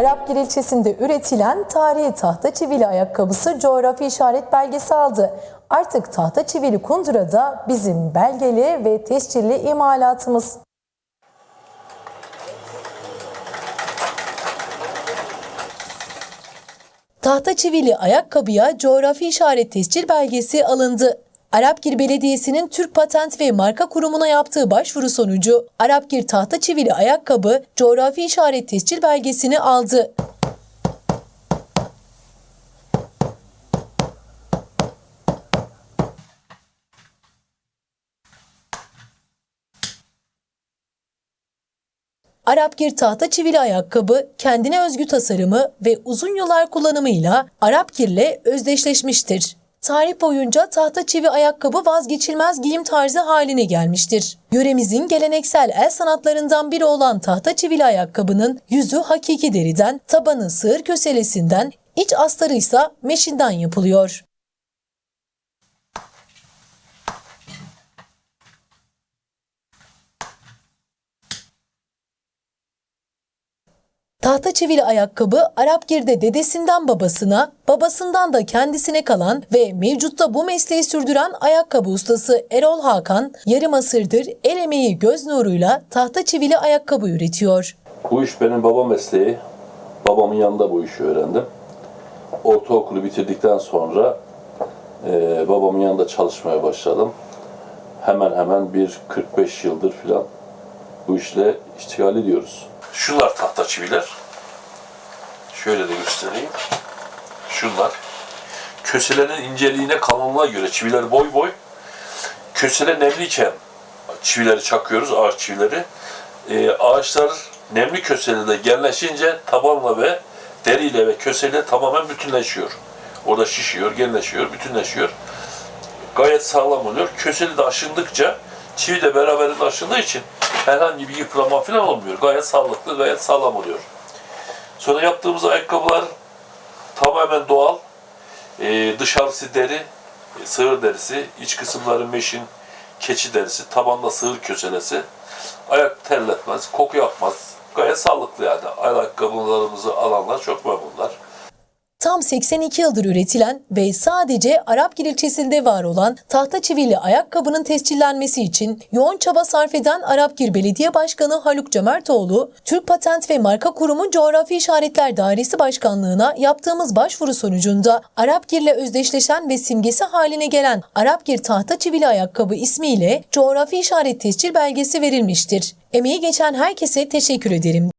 Arapgir ilçesinde üretilen tarihi tahta çivili ayakkabısı coğrafi işaret belgesi aldı. Artık tahta çivili kundura da bizim belgeli ve tescilli imalatımız. Tahta çivili ayakkabıya coğrafi işaret tescil belgesi alındı. Arapgir Belediyesi'nin Türk Patent ve Marka Kurumu'na yaptığı başvuru sonucu Arapgir tahta çivili ayakkabı coğrafi işaret tescil belgesini aldı. Arapgir tahta çivili ayakkabı kendine özgü tasarımı ve uzun yıllar kullanımıyla Arapgir'le özdeşleşmiştir. Tarih boyunca tahta çivi ayakkabı vazgeçilmez giyim tarzı haline gelmiştir. Yöremizin geleneksel el sanatlarından biri olan tahta çivili ayakkabının yüzü hakiki deriden, tabanı sığır köselesinden, iç astarı ise meşinden yapılıyor. Tahta çivili ayakkabı Arapgir'de dedesinden babasına, babasından da kendisine kalan ve mevcutta bu mesleği sürdüren ayakkabı ustası Erol Hakan, yarım asırdır el emeği göz nuruyla tahta çivili ayakkabı üretiyor. Bu iş benim baba mesleği. Babamın yanında bu işi öğrendim. Ortaokulu bitirdikten sonra e, babamın yanında çalışmaya başladım. Hemen hemen bir 45 yıldır filan bu işle iştigal ediyoruz. Şunlar tahta çiviler. Şöyle de göstereyim. Şunlar. Köselenin inceliğine, kalınlığına göre çiviler boy boy. Kösele nemliyken çivileri çakıyoruz, ağaç çivileri. Ee, ağaçlar nemli köselede genleşince tabanla ve deriyle ve köseyle tamamen bütünleşiyor. Orada şişiyor, genleşiyor, bütünleşiyor. Gayet sağlam oluyor. Köseli de aşındıkça çivi de beraberinde aşındığı için herhangi bir yıprama falan olmuyor. Gayet sağlıklı, gayet sağlam oluyor. Sonra yaptığımız ayakkabılar tamamen doğal. Ee, dışarısı deri, sığır derisi, iç kısımları meşin, keçi derisi, tabanda sığır köselesi. Ayak terletmez, koku yapmaz. Gayet sağlıklı yani. Ayakkabılarımızı alanlar çok memnunlar. Tam 82 yıldır üretilen ve sadece Arapgir ilçesinde var olan tahta çivili ayakkabının tescillenmesi için yoğun çaba sarf eden Arapgir Belediye Başkanı Haluk Cömertoğlu, Türk Patent ve Marka Kurumu Coğrafi İşaretler Dairesi Başkanlığı'na yaptığımız başvuru sonucunda Arapgir'le özdeşleşen ve simgesi haline gelen Arapgir tahta çivili ayakkabı ismiyle coğrafi işaret tescil belgesi verilmiştir. Emeği geçen herkese teşekkür ederim.